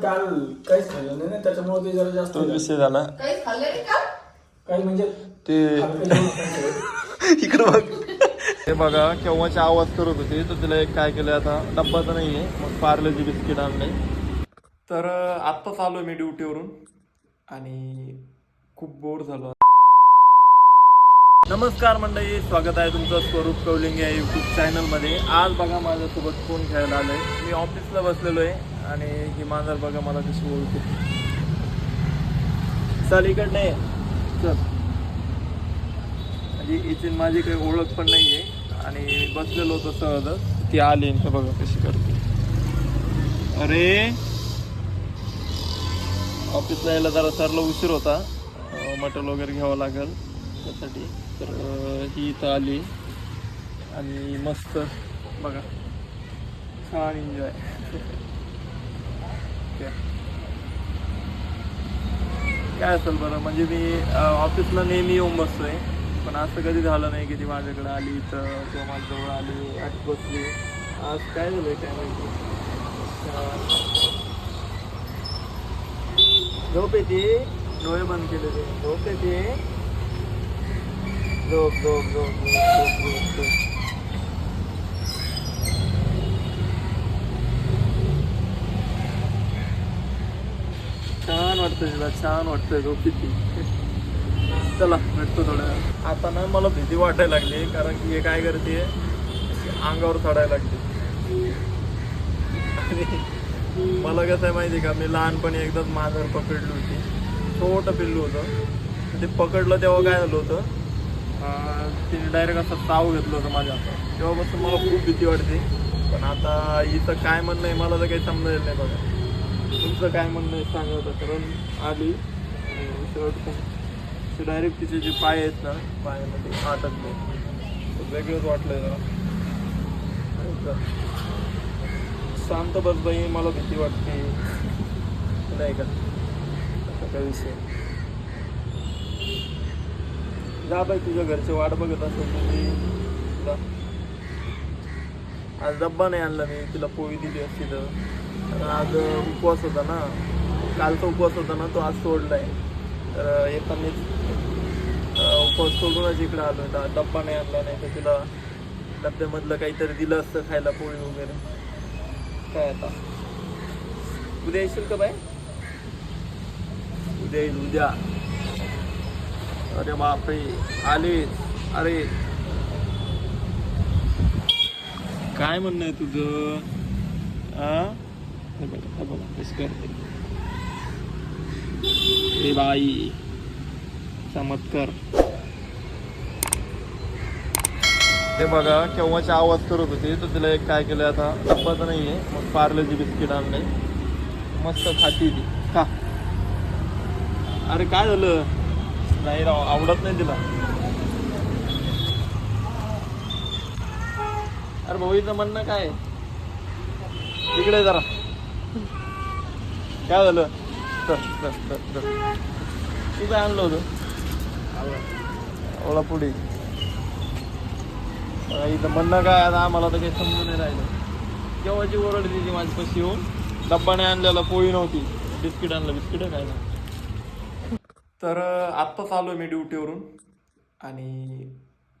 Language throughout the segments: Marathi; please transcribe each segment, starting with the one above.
काल काहीच खाल्लं नाही ना त्याच्यामुळे ते जरा जास्त तो विषय झाला. काहीच खाल्लं नाही का काही म्हणजे ते हलकं जेवण खायचं. इकडे बघ. ते बघा केव्हाचे आवाज करत होते तर तिला एक काय केलं आता डब्बा तर नाहीये मग पार्लेजी बिस्किट आणलंय तर अं, आत्ताच आलो मी ड्युटीवरून आणि खूप बोर झालो नमस्कार मंडळी स्वागत आहे तुमचं स्वरूप कौलिंग या यूट्यूब चॅनलमध्ये आज बघा माझ्यासोबत फोन खेळायला आलोय. मी ऑफिसला बसलेलो आहे. आणि ही मांजर बघा मला कशी ओळखते चल इकडं नाही चल. म्हणजे इथे माझी काही ओळख पण नाही आहे आणि बसलेलो होतो सहजच. ती आली तर बघा कशी करते. अरे! ऑफिसला यायला जरा सरला उशीर होता. मटल वगैरे घ्यावं लागेल त्यासाठी. तर ही इथं आली. आणि मस्त. बघा. छान एन्जॉय. काय असेल बरं? म्हणजे मी ऑफिसला नेहमी येऊन बसतोय. पण असं कधी झालं नाही की ती माझ्याकडे आली तर किंवा माझ्याजवळ आली आत बसली. आज काय झालंय काय माहिती? झोप येते? डोळे बंद केले ते झोप येते? झोप झोप झोप झोप झोप झोप झोप छान वाटतं तिला छान वाटतंय झोप येते चला भेटतो थोड्या. आता ना मला भीती वाटायला लागली कारण की हे काय करते अंगावर चढायला लागते आणि मला कसं आहे माहिती का मी लहानपणी एकदाच मांजर पकडली होती. छोटं पिल्लू होतं. ते पकडलं तेव्हा काय झालं होतं? तिने डायरेक्ट असं ताव घेतलं होतं माझ्या हातात. तेव्हापासून मला खूप भीती वाटते. पण आता हिचं काय म्हणणं आहे मला तर काही समजायला नाही बघा. तुमचं काय म्हणणं आहे सांगा होतं कारण आली शर्ट डायरेक्ट तिचे जे पाय आहेत ना पायामध्ये आटकले वेगळंच वाटलं जरा. शांत बस बाई मला भीती वाटते. नाही का? असा काय विषय जा बाई तुझ्या घरचे वाट बघत असेल तुम्ही तुला आज डब्बा नाही आणला मी तिला पोळी दिली असती तर. आज उपवास होता ना. कालचा उपवास होता ना तो आज सोडलाय. तर येतानीच उपवास सोडूनच इकडे आलो होता डब्बा नाही आणला नाही तर तिला डब्यामधलं काहीतरी दिलं असतं खायला पोळी वगैरे. काय आता? उद्या येशील का बाय उद्या येईल उद्या. अरे बापरे. आले. अरे. काय म्हणणं आहे तुझं? आ? हे बघा हे बघा कशी करते ए बाई चमत्कार ते बघा केव्हाचे आवाज करत होते तर तिला एक काय केलं आता डब्बा नाही नाहीये मग पार्लेजी बिस्किट आणले. मस्त खाती ती. खा. अरे काय झालं? नाही राव आवडत नाही तिला. अरे भाऊचं म्हणणं काय तिकडे इकडे जरा. काय झालं? तू काय आणलं होतं? ओळा पुढे इथं म्हणणं काय आता आम्हाला तर काही समजून नाही राहिलं. केव्हाची ओरडली दिली माझी पशी येऊन? डब्बाने आणलेला पोळी नव्हती. बिस्किट आणलं बिस्किट काय ना तर आत्ताच आलो मी ड्युटीवरून. आणि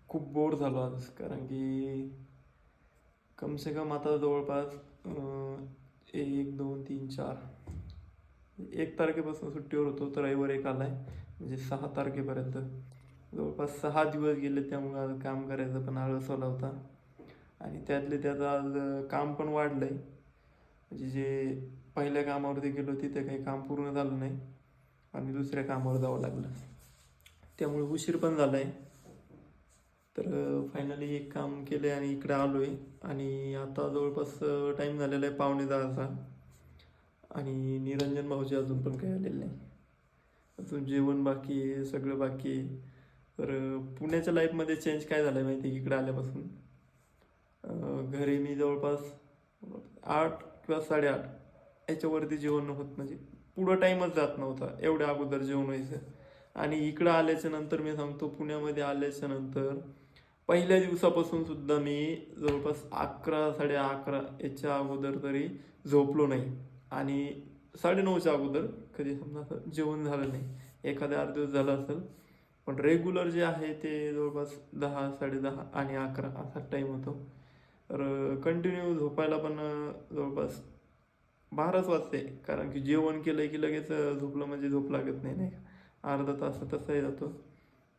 खूप बोर झालो आज कारण की कम से कम आता जवळपास एक दोन तीन चार एक तारखेपासून सुट्टीवर होतो तर रविवार एक आहे म्हणजे सहा तारखेपर्यंत. जवळपास सहा दिवस गेले त्यामुळे आज काम करायचं पण आळस आला होता. आणि त्यातले त्यात आज काम पण वाढलं आहे म्हणजे जे पहिल्या कामावरती गेलो तिथे काही काम पूर्ण झालं नाही. आणि दुसऱ्या कामावर जावं लागलं. त्यामुळे उशीर पण झाला आहे तर फायनली एक काम केलं आहे आणि इकडे आहे आणि आता जवळपास टाईम झालेला आहे पावणे दहाचा. आणि निरंजन भाऊजी अजून पण काही आलेले नाही. अजून जेवण बाकी आहे सगळं बाकी आहे. तर पुण्याच्या लाईफमध्ये चेंज काय झालं आहे माहिती आहे इकडे आल्यापासून. घरी मी जवळपास आठ किंवा साडेआठ याच्यावरती जेवण होत म्हणजे पुढं टाईमच जात नव्हता. एवढ्या अगोदर जेवण व्हायचं. आणि इकडं आल्याच्यानंतर मी सांगतो पुण्यामध्ये आल्याच्यानंतर पहिल्या दिवसापासून सुद्धा मी जवळपास अकरा साडे अकरा याच्या अगोदर तरी झोपलो नाही. आणि साडेनऊच्या अगोदर कधी समजा असं जेवण झालं नाही एखाद्या अर्ध दिवस झाला असेल पण रेग्युलर जे आहे ते जवळपास दहा साडेदहा आणि अकरा असा टाईम होतो. तर कंटिन्यू झोपायला पण जवळपास बाराच वाजते कारण की जेवण केलं की लगेच झोपलं म्हणजे झोप लागत नाही नाही का? अर्धा तास तसाही जातो.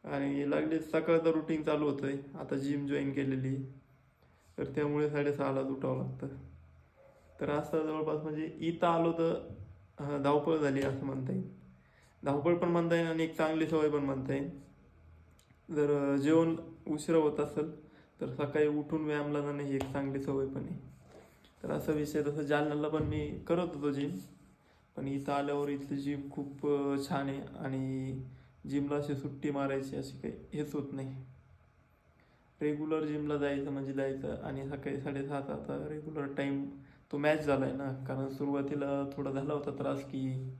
आणि लागले सकाळचं रुटीन चालू होतं आहे आता जिम जॉईन केलेली तर त्यामुळे साडेसहालाच उठावं लागतं. तर असं जवळपास म्हणजे इथं आलो तर धावपळ झाली असं म्हणता येईल. धावपळ पण म्हणता येईल आणि एक चांगली सवय पण म्हणता येईल. जर जेवण उशिरा होत असेल तर सकाळी उठून व्यायामला जाणं ही एक चांगली सवय पण आहे. तर असा विषय तसं जालन्याला पण मी करत होतो जिम पण इथं आल्यावर इथली जिम खूप छान आहे आणि जिमला अशी सुट्टी मारायची अशी काही हेच होत नाही. रेग्युलर जिमला जायचं म्हणजे जायचं आणि सकाळी साडेसात आता रेग्युलर टाईम तो मॅच झाला आहे ना. कारण सुरुवातीला थोडा झाला होता त्रास की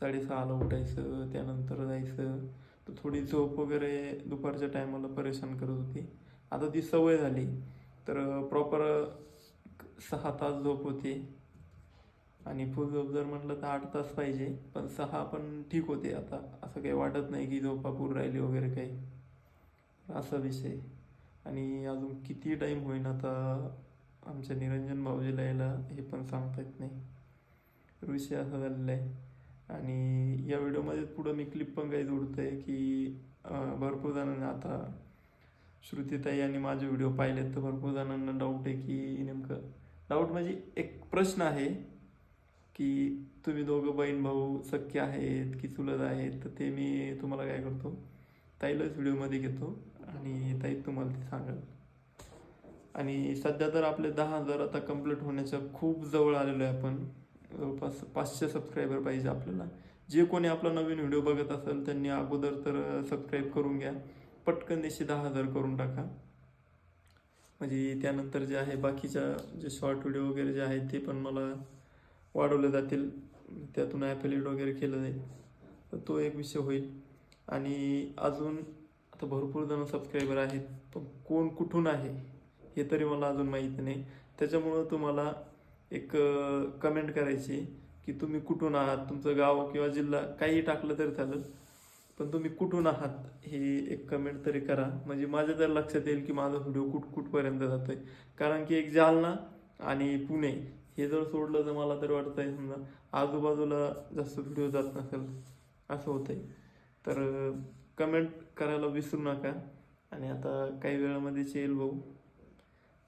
साडेसहाला उठायचं त्यानंतर जायचं. तर थोडी झोप वगैरे दुपारच्या टायमाला परेशान करत होती. आता ती सवय झाली. तर प्रॉपर सहा तास झोप होते. आणि फुल झोप जर म्हटलं तर आठ तास पाहिजे. पण सहा पण ठीक होते. आता असं काही वाटत नाही की झोपा पूर राहिली वगैरे काही. असा विषय. आणि अजून किती टाईम होईन आता आमच्या निरंजन भाऊजीला यायला हे पण सांगता येत नाही. विषय असा झालेला आहे आणि या व्हिडिओमध्ये पुढं मी क्लिप पण काही जोडतो आहे की भरपूर जणांना आता श्रुतीताई आणि माझे व्हिडिओ पाहिलेत. तर भरपूर जणांना डाऊट आहे की नेमकं डाऊट म्हणजे एक प्रश्न आहे की तुम्ही दोघं बहीण भाऊ सख्य आहेत की चुलत आहेत तर ते मी तुम्हाला काय करतो ताईलाच व्हिडिओमध्ये घेतो आणि ताई तुम्हाला ते सांगाल. आणि सध्या तर आपले दहा हजार आता कंप्लीट होण्याच्या खूप जवळ आलेलो आहे आपण. जवळपास पाचशे सबस्क्रायबर पाहिजे आपल्याला. जे कोणी आपला नवीन व्हिडिओ बघत असेल त्यांनी अगोदर तर सबस्क्राईब करून घ्या. पटकन देशी दहा हजार करून टाका. म्हणजे त्यानंतर जे आहे बाकीच्या जे शॉर्ट व्हिडिओ वगैरे जे आहेत ते पण मला वाढवले जातील. त्यातून ॲफिलेट वगैरे केलं जाईल. तर तो एक विषय होईल. आणि अजून आता भरपूर जण सबस्क्रायबर आहेत पण कोण कुठून आहे? हे तरी मला अजून माहीत नाही. त्याच्यामुळं तुम्हाला एक कमेंट करायची की तुम्ही कुठून आहात? तुमचं गाव किंवा जिल्हा काही टाकलं तरी चालेल. पण तुम्ही कुठून आहात हे एक कमेंट तरी करा. म्हणजे माझ्या तर लक्षात येईल की माझा व्हिडिओ कुठ कुठपर्यंत जातो आहे कारण की एक जालना आणि पुणे हे जर सोडलं तर मला तर वाटतंय समजा आजूबाजूला जास्त व्हिडिओ जात नसेल. असं होतंय. तर कमेंट करायला विसरू नका. आणि आता काही वेळामध्येच येईल भाऊ.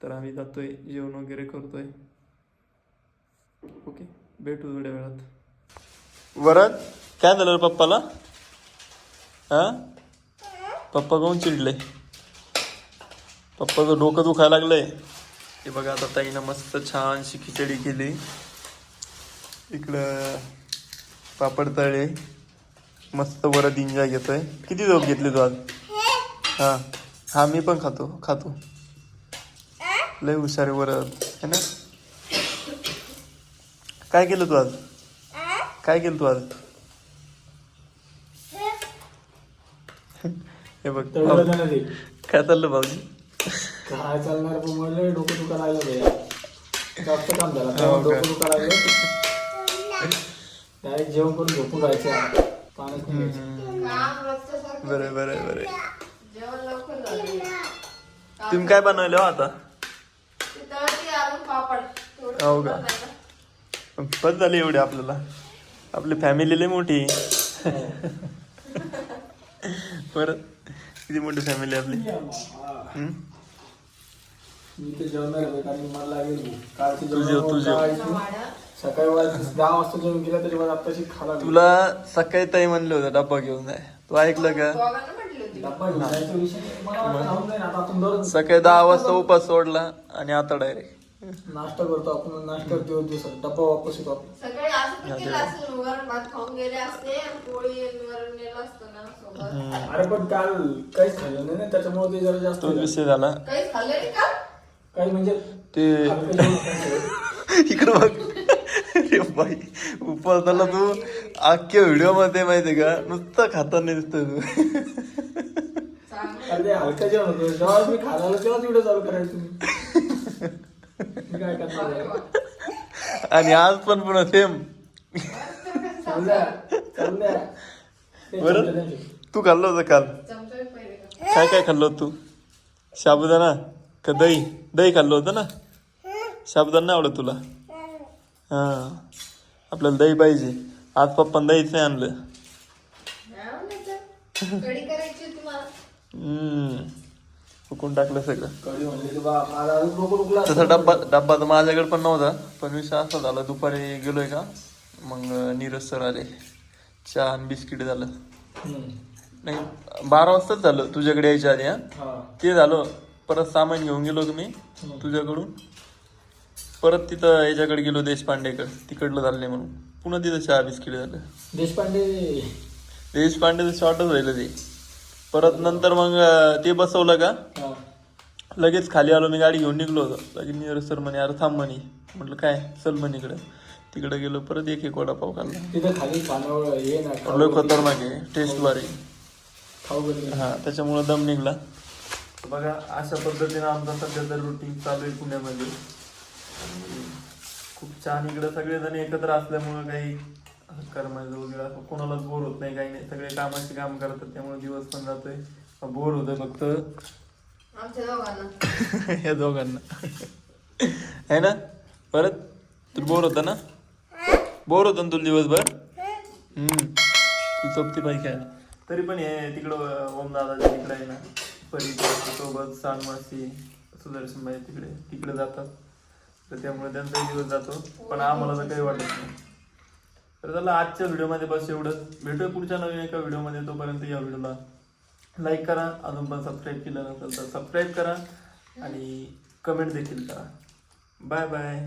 तर आम्ही जातोय जेवण वगैरे करतोय. ओके भेटू थोड्या वेळात. वरद काय झालं पप्पाला? हा? पप्पा कोण चिडले? पप्पाचं डोकं दुखायला लागलंय. हे बघा आता ताईनं मस्त छानशी खिचडी केली. इकडं पापड तळे मस्त वरद एन्जॉय घेतोय. किती झोप घेतली तू आज? हा हा मी पण खातो खातो. लय हुशार आहे वरद है ना? काय केलं तू आज? काय केलं तू आज? हे बघ. तेवढं. काय चाललं भाऊजी? काय चालणार पण मला डोकं दुखा लागलं भैया जास्त काम झालं. हो तेव्हा? डोकं दुखा लागलं. डायरेक्ट जेवण करून झोपून राहायचं पाण्यात नाही बरं बरं बरं तुम्ही काय बनवलं हो आता? पापड. हो का? बस झाली एवढी आपल्याला. आपली फॅमिली लय मोठी. परत किती मोठी फॅमिली आपली. सकाळी वाजता दहा वाजता जेवण केलं तरी मला आत्ताशी खाला तुला सकाळी ताई म्हणलं होतं डब्बा घेऊन जाय. तू ऐकलं का? आपण दररोज सकाळी दहा वाजता उपास सोडला आणि आता डायरेक्ट नाश्ता करतो आपण नाश्ता दिवस दिवसात डब्बा वापस येतो. आपण. सकाळी असं पण केलं असेल वरण भात खाऊन गेले असते आणि पोळी आणि वरण नेलं असतं ना सोबत. अरे पण काल काहीच खाल्लं नाही ना त्याच्यामुळे ते जरा जास्त तोच विषय झाला काहीच खाल्लं नाही का? काही म्हणजे ते हलकं जेवण खायचं. इकडं बघ. अरे बाई उपासाला तू. अख्ख्या व्हिडिओमध्ये माहितीये का नुसतं खाताना दिसतोय तू. चांगलं. अरे ते हलकं जेवण होतं. जेव्हा मी खायला आलो तेव्हाच व्हिडिओ चालू करायचं तुम्ही. काय करणार अरे आहे? वा. आणि आज पण पुन्हा सेम ते बरं. तू खाल्लं होतं काल? चमचा बी पहिले का? काय काय खाल्लं होतं तू? साबुदाणा का दही? दही खाल्लं होतं ना? साबुदाणा नाही आवडत तुला? हां. आपल्याला दही पाहिजे. आज पप्पान दहीच नाही आणलं. नाही. कढी करायची हम्म. फुकून टाकलं सगळं. तर दुखला. तसा डब्बा डब्बा तर माझ्याकडे पण नव्हता पण विषय असा झाला. दुपारी गेलोय का मग नीरज सर आले. चहा आणि बिस्किट झालं. नाही बारा वाजताच झालं तुझ्याकडे यायच्या आधी हा? ते झालं. परत सामान घेऊन गेलो तुम्ही तुझ्याकडून. परत तिथं याच्याकडे गेलो देशपांडेकडे. तिकडलं झालं नाही म्हणून. पुन्हा तिथं चहा बिस्किट झालं. देशपांडे? देशपांडेचं शॉर्टच राहिलं ते. परत नंतर मग ते बसवलं का? हा. लगेच खाली आलो मी गाडी घेऊन निघलो होतो. लगेच नीरज सर म्हणे अरे थांब म्हणे. म्हटलं काय? चल म्हणे इकडं. तिकडे गेलो परत एक एक वडापाव खाल्ला. तिथं खाली हे ना लय खतरनाक आहे टेस्ट बारी खाऊ गली हा त्याच्यामुळं दम निघला. बघा अशा पद्धतीने आमचा सध्या तर रुटीन चालू आहे पुण्यामध्ये. खूप छान इकडे सगळेजण एकत्र असल्यामुळं काही असं करमायचं वगैरे असं कोणालाच बोर होत नाही काही नाही. सगळे कामाचे काम करतात त्यामुळे दिवस पण जातोय. बोर होतोय फक्त. आमच्या दोघांना. या दोघांना. आहे ना? परत? तू बोर होता ना? बोर होतं ना तुला दिवसभर? हम्म. तू चोपती पाहिजे काय तरी पण हे तिकडं ओम दादाच्या तिकडे आहे ना? परी सोबत सानमासी सुदर्शन भाई तिकडे तिकडे जातात. तर त्यामुळे त्यांचाही दिवस जातो. पण आम्हाला तर काही वाटत नाही. तर चला आजच्या व्हिडिओमध्ये बस एवढंच. भेटूया पुढच्या नवीन एका व्हिडिओमध्ये. तोपर्यंत या व्हिडिओला लाईक करा. अजून पण सबस्क्राईब केलं नसेल तर सबस्क्राईब करा आणि कमेंट देखील करा. Bye bye